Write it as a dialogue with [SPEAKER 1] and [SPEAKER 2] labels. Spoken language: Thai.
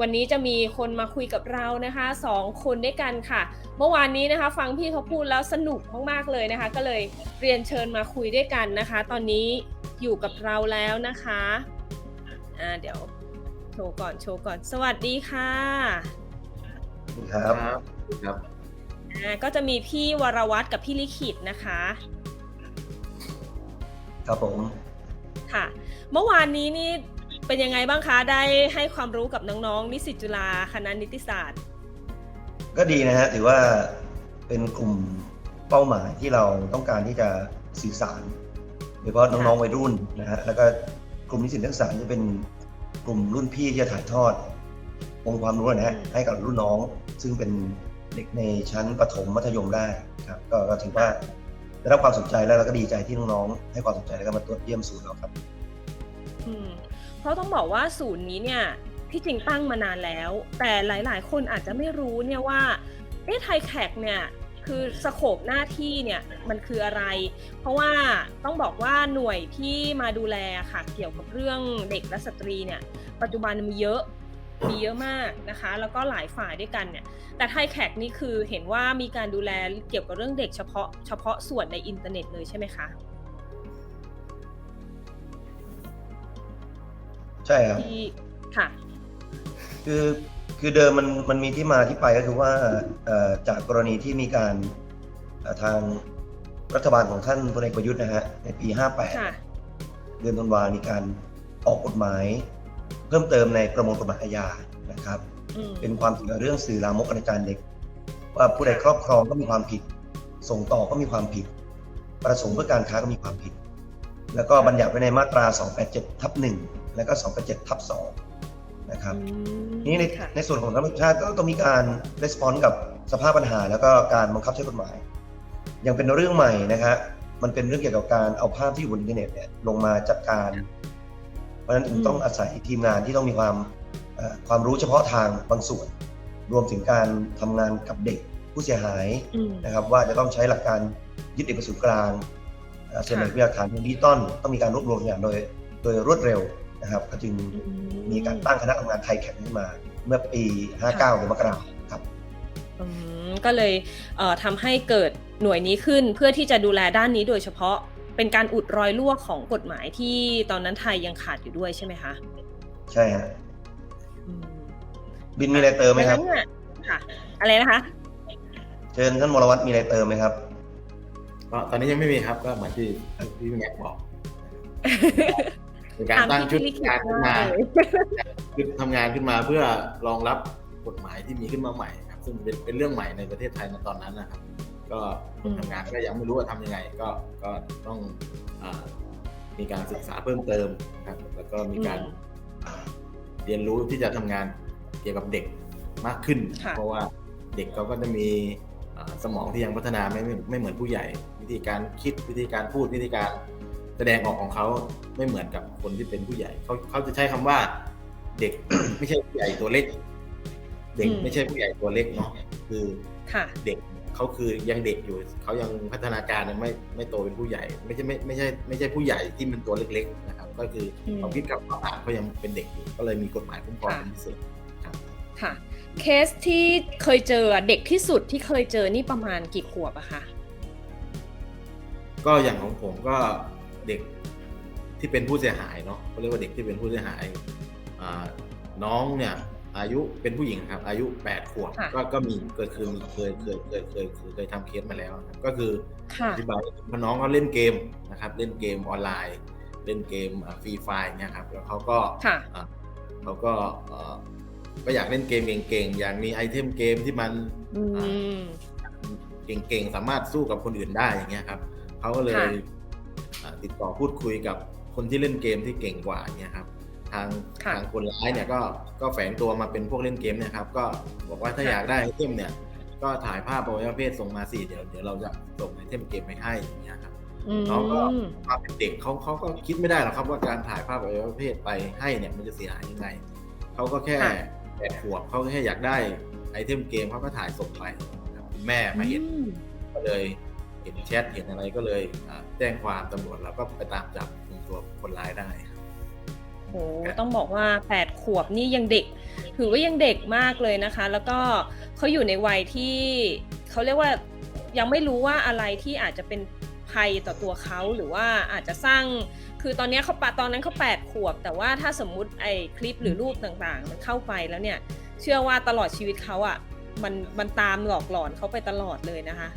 [SPEAKER 1] วันนี้จะมีคนมาคุยกับเรานะคะสองคนด้วยกันค่ะ เมื่อวานนี้นะคะ ฟังพี่เขาพูดแล้วสนุกมากๆเลยนะคะ ก็เลยเรียนเชิญมาคุยด้วยกันนะคะ ตอนนี้อยู่กับเราแล้วนะคะอ่าเดี๋ยวโชว์ก่อนโชว์ก่อน สวัสดีค่ะ
[SPEAKER 2] ครับ
[SPEAKER 3] ครับ
[SPEAKER 1] อ่าก็จะมีพี่วรวัตรกับพี่ลิขิตนะคะ
[SPEAKER 2] ครับผม
[SPEAKER 1] ค่ะ เมื่อวานนี้นี่เป็นยังไงบ้างคะ ได้ให้ความรู้กับน้องๆ นิสิตจุฬาคณะนิติศาสตร์
[SPEAKER 2] ก็ดีนะฮะถือว่าเป็นกลุ่มเป้าหมายที่เราต้องการที่จะสื่อสารโดยเฉพาะน้องๆวัยรุ่นนะฮะแล้วก็กลุ่มนิสิตนักศึกษาจะเป็นกลุ่มรุ่นพี่ที่จะถ่ายทอดองค์ความรู้นะฮะให้กับรุ่นน้อง ซึ่งเป็นเด็กในชั้นประถมมัธยมได้ครับ ก็ก็ถือว่า ได้รับความสนใจแล้วเราก็ดีใจที่น้องๆให้ความสนใจแล้วก็มาตรวจเยี่ยมศูนย์เราครับ
[SPEAKER 1] อืมเพราะต้องบอกว่าศูนย์นี้เนี่ยที่จริงตั้งมานานแล้ว แต่หลายๆ คนอาจจะไม่รู้เนี่ยว่าเอ๊ะไทยแขกเนี่ยคือสโคปหน้าที่เนี่ยมันคืออะไร เพราะว่าต้องบอกว่าหน่วยที่มาดูแลค่ะเกี่ยวกับเรื่องเด็กและสตรีเนี่ยปัจจุบันมีเยอะ มีเยอะมากนะคะ แล้วก็หลายฝ่ายด้วยกันเนี่ย แต่ไทยแขกนี่คือเห็นว่ามีการดูแลเกี่ยวกับเรื่องเด็กเฉพาะเฉพาะส่วนในอินเทอร์เน็ตเลยใช่ไหมคะ
[SPEAKER 2] ใช่ครับ
[SPEAKER 1] ที่ค่ะ
[SPEAKER 2] คือคือเดิมมันมันมีที่มาที่ไปก็คือว่าเอ่อจากกรณีที่มีการเอ่อทางรัฐบาลของท่านพลเอกประยุทธ์นะฮะในปี
[SPEAKER 1] ค่ะ
[SPEAKER 2] 58 เดือนธันวามีการออกกฎหมาย เพิ่มเติมในประมวลกฎหมายอาญานะครับ
[SPEAKER 1] อืม
[SPEAKER 2] เป็นความผิดเรื่องสื่อลามกอนาจารเด็ก ว่าผู้ใดครอบครองก็มีความผิด ส่งต่อก็มีความผิด ประสงค์เพื่อการค้าก็มีความผิด แล้วก็บัญญัติไว้ในมาตรา 287ทับ1และก็ 287ทับ2นะครับ
[SPEAKER 1] อืม
[SPEAKER 2] นี่ใน
[SPEAKER 1] ค่ะ
[SPEAKER 2] ในส่วนของธรรมชาติก็ต้องมีการรีสปอนส์กับสภาพปัญหา แล้วก็การบังคับใช้กฎหมาย ยังเป็นเรื่องใหม่นะครับมันเป็นเรื่องเกี่ยวกับการเอาภาพที่อยู่บนอินเทอร์เน็ตเนี่ยลงมาจัดการเพ ราะฉะนั้นถึงต้องอาศัยทีมงานที่ต้องมีความเอ่อความรู้เฉพาะทางบางส่วน รวมถึงการทำงานกับเด็กผู้เสียหาย
[SPEAKER 1] อืม
[SPEAKER 2] นะครับว่าจะต้องใช้หลักการยึดเอกสารกลางเอ่อเสนอ
[SPEAKER 1] ค่ะ
[SPEAKER 2] พยานหลักฐานทางดิจิตอลต้องมีการรวบรวมอย่างโดยโดยรวดเร็วนะครับ ก็จึงมีการตั้งคณะทำงานไทยแข่งขึ้นมา เมื่อปี 59เดือนมกราคมครับ
[SPEAKER 1] อืมก็เลยเอ่อทำให้เกิดหน่วยนี้ขึ้นเพื่อที่จะดูแลด้านนี้โดยเฉพาะ เป็นการอุดรอยรั่วของกฎหมายที่ตอนนั้นไทยยังขาดอยู่ด้วยใช่ไหมคะ
[SPEAKER 2] ใช่ฮะ
[SPEAKER 1] อืม
[SPEAKER 2] บินมีอะไรเติมไหมครับ
[SPEAKER 1] ดังนั้นเนี่ยค่ะอะไรนะคะ
[SPEAKER 2] เชิญท่านมรวัตรมีอะไรเติมไหมครับ
[SPEAKER 3] ก็ตอนนี้ยังไม่มีครับก็เหมือนที่พี่แม็กบอกเป็นการตั้งชุด
[SPEAKER 1] ตมที่พี่ลิขิต
[SPEAKER 3] งานขึ้นมา
[SPEAKER 1] เลย
[SPEAKER 3] ชุดทำงานขึ้นมาเพื่อรองรับกฎหมายที่มีขึ้นมาใหม่ครับซึ่งเป็นเป็นเรื่องใหม่ในประเทศไทยในตอนนั้นนะครับ ก็คนทำงานก็ยังไม่รู้ว่าทำยังไง ก็ก็ต้องอามีการศึกษาเพิ่มเติมนะครับแล้วก็มีการ
[SPEAKER 1] อืม
[SPEAKER 3] อ่าเรียนรู้ที่จะทำงานเกี่ยวกับเด็กมากขึ้น
[SPEAKER 1] ค่ะ
[SPEAKER 3] เพราะว่าเด็กเขาก็จะมีอ่าสมองที่ยังพัฒนาไม่ไม่ไม่เหมือนผู้ใหญ่ วิธีการคิดวิธีการพูดวิธีการแสดงออกของเขาไม่เหมือนกับคนที่เป็นผู้ใหญ่เขาเขาจะใช้คำว่า เด็กไม่ใช่ผู้ใหญ่ตัวเล็ก เด็ก
[SPEAKER 1] อืม
[SPEAKER 3] ไม่ใช่ผู้ใหญ่ตัวเล็กเนาะคือ
[SPEAKER 1] ค่ะ
[SPEAKER 3] เด็ก เขาคือยังเด็กอยู่เขายังพัฒนาการยังไม่ไม่โตเป็นผู้ใหญ่ ไม่ใช่ไม่ไม่ใช่ไม่ใช่ผู้ใหญ่ที่เป็นตัวเล็กๆนะครับก็คืออ
[SPEAKER 1] ม
[SPEAKER 3] ความคิดกับความอ่านเขายังเป็นเด็กอยู่ก็เลยมีกฎหมายคุ้มครอง
[SPEAKER 1] ค่ะ
[SPEAKER 3] เป็นพิเศษครับ
[SPEAKER 1] ค่ะเคสที่เคยเจอเด็กที่สุดที่เคยเจอนี่ประมาณกี่ขวบอะคะ
[SPEAKER 3] ก็อย่างของผมก็เด็กที่เป็นผู้เสียหายเนาะเขาเรียกว่าเด็กที่เป็นผู้เสียหายอ่าน้องเนี่ย อายุเป็นผู้หญิงครับ อายุแปดขวบ
[SPEAKER 1] ค่ะ
[SPEAKER 3] ก็ก็มีเคยคือมีเคยเคยเคยเคยเคยเคยทำเคสมาแล้วนะครับก็คือ
[SPEAKER 1] ค่ะ
[SPEAKER 3] อธิบายว่าน้องเขาเล่นเกมนะครับ เล่นเกมออนไลน์ เล่นเกมฟรีไฟเนี่ยครับแล้วเขาก็
[SPEAKER 1] ค่ะ
[SPEAKER 3] อะเขาก็เอ่อก็อยากเล่นเกมเก่งๆอยากมีไอเทมเกมที่มัน
[SPEAKER 1] อืม
[SPEAKER 3] เก่งๆ สามารถสู้กับคนอื่นได้อย่างเงี้ยครับเขาก็เลย
[SPEAKER 1] ค่ะ
[SPEAKER 3] อะติดต่อพูดคุยกับคนที่เล่นเกมที่เก่งกว่าเนี่ยครับ ทาง
[SPEAKER 1] ค่ะ
[SPEAKER 3] ทางคนร้ายเนี่ยก็ก็แฝงตัวมาเป็นพวกเล่นเกมเนี่ยครับก็บอกว่าถ้า
[SPEAKER 1] ค่ะ
[SPEAKER 3] อยากได้ไอเทมเนี่ยก็ถ่ายภาพอวัยวะเพศส่งมาสิเดี๋ยวเดี๋ยวเราจะส่งไอเทมเกมไปให้อย่างเงี้ยครับ
[SPEAKER 1] อืม
[SPEAKER 3] น้องก็ความเป็นเด็กเขาเขาก็คิดไม่ได้หรอกครับว่าการถ่ายภาพอวัยวะเพศไปให้เนี่ยมันจะเสียหายยังไงเขาก็แค่
[SPEAKER 1] ค่ะ
[SPEAKER 3] แปดขวบเขาก็แค่อยากได้ไอเทมเกมเขาก็ถ่ายส่งไปครับคุณแม่มาเห็น
[SPEAKER 1] อืม
[SPEAKER 3] ก็เลยห็นแชทเห็นอะไรก็เลยอ่าแจ้งความตำรวจแล้วก็ไปตามจับกลุ่มตัวคนร้ายได้ครับ
[SPEAKER 1] โหต้องบอกว่า 8 ขวบนี่ยังเด็ก ถือว่ายังเด็กมากเลยนะคะ แล้วก็เขาอยู่ในวัยที่เขาเรียกว่ายังไม่รู้ว่าอะไรที่อาจจะเป็นภัยต่อตัวเขาหรือว่าอาจจะสร้าง คือตอนนี้เขาปะตอนนั้นเขา8ขวบ แต่ว่าถ้าสมมุติไอ้คลิปหรือรูปต่างๆ มันเข้าไปแล้วเนี่ย เชื่อว่าตลอดชีวิตเขาอะ่ะมันมันตามหลอกหลอนเขาไปตลอดเลยนะคะ